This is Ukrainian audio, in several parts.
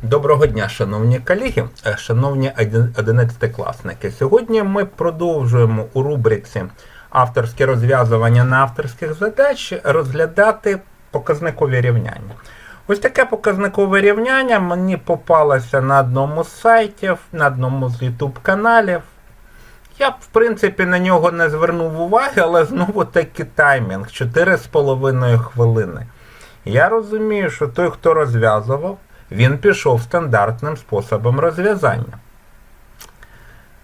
Доброго дня, шановні колеги, е, шановні один- одинадцятикласники. Сьогодні ми продовжуємо у рубриці авторське розв'язування на авторських задач розглядати показникові рівняння. Ось таке показникове рівняння мені попалося на одному з сайтів, на одному з YouTube каналів. Я б, в принципі, на нього не звернув уваги, але знову таки таймінг 4,5 хвилини. Я розумію, що той, хто розв'язував, він пішов стандартним способом розв'язання.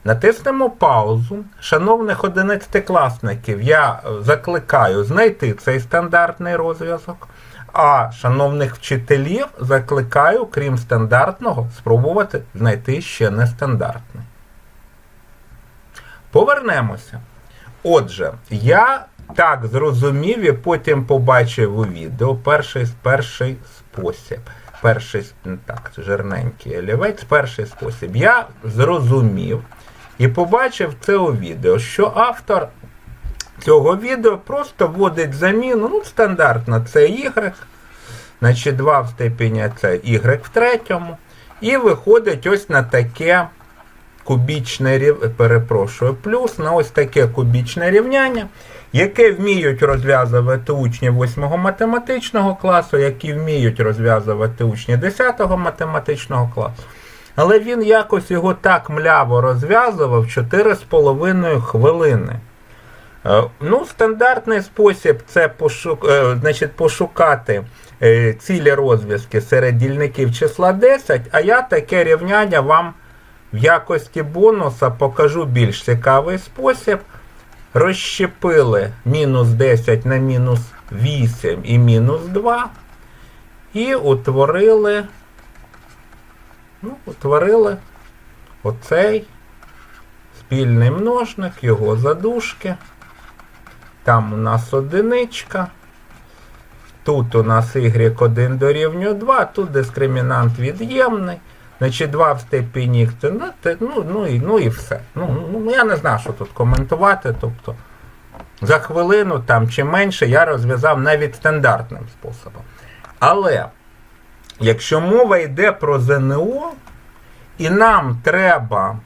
Натиснемо паузу. Шановних одинадцятикласників, я е, закликаю знайти цей стандартний розв'язок. А шановних вчителів закликаю, крім стандартного, спробувати знайти ще нестандартний. Повернемося. Отже, я так зрозумів і потім побачив у відео перший, перший спосіб. Перший м, так, жирненький олівець, перший спосіб. Я зрозумів і побачив це у відео, що автор цього відео просто вводить заміну, ну, стандартно, це Y, значить 2 в степені це Y в третьому, і виходить ось на таке кубічне рів... перепрошую, плюс на ось таке кубічне рівняння, яке вміють розв'язувати учні 8 математичного класу, які вміють розв'язувати учні 10 математичного класу. Але він якось його так мляво розв'язував 4,5 хвилини. Е, Ну, стандартний спосіб це пошук, е, значить, пошукати е, цілі розв'язки серед дільників числа 10, а я таке рівняння вам в якості бонуса покажу більш цікавий спосіб. Розщепили мінус 10 на мінус 8 і мінус 2 і утворили, ну, утворили оцей спільний множник, його задушки. Там у нас одиничка. Тут у нас y1 дорівнює 2, тут дискримінант від'ємний. Значить, 2 в степені ну, ну, ну, і, ну і все. Ну, ну, я не знаю, що тут коментувати. Тобто, за хвилину там чи менше я розв'язав навіть стандартним способом. Але, якщо мова йде про ЗНО, і нам треба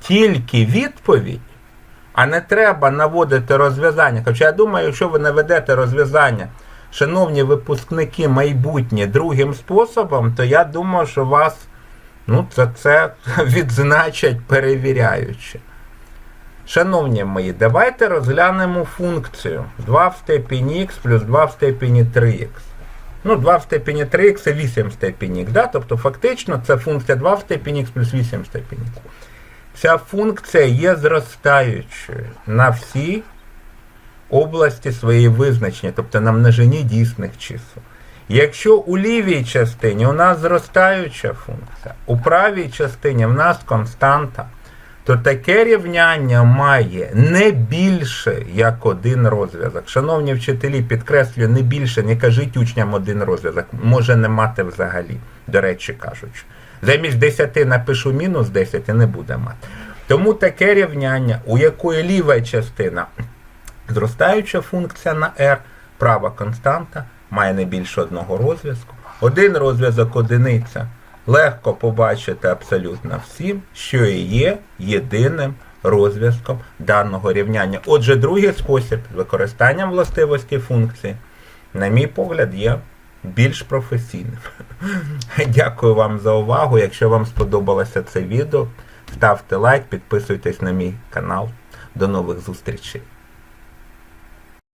тільки відповідь, а не треба наводити розв'язання. Хоча я думаю, якщо ви наведете розв'язання, шановні випускники майбутнє другим способом, то я думаю, що вас ну, за це відзначать перевіряючи. Шановні мої, давайте розглянемо функцію 2 в степені х плюс 2 в степені 3х. Ну, 2 в степені 3х це 8 в степені х. Да? Тобто фактично це функція 2 в степені х плюс 8 в степені х. Ця функція є зростаючою на всій області своєї визначення, тобто на множині дійсних чисел. Якщо у лівій частині у нас зростаюча функція, у правій частині в нас константа, то таке рівняння має не більше як один розв'язок. Шановні вчителі, підкреслюю, не більше, не кажіть учням один розв'язок, може не мати взагалі, до речі кажучи. Замість 10 напишу мінус 10 і не буде мати. Тому таке рівняння, у якої ліва частина зростаюча функція на r, права константа, має не більше одного розв'язку. Один розв'язок одиниця легко побачити абсолютно всім, що і є єдиним розв'язком даного рівняння. Отже, другий спосіб з використанням властивості функції, на мій погляд, є більш професійним. Дякую вам за увагу. Якщо вам сподобалося це відео, ставте лайк, підписуйтесь на мій канал. До нових зустрічей.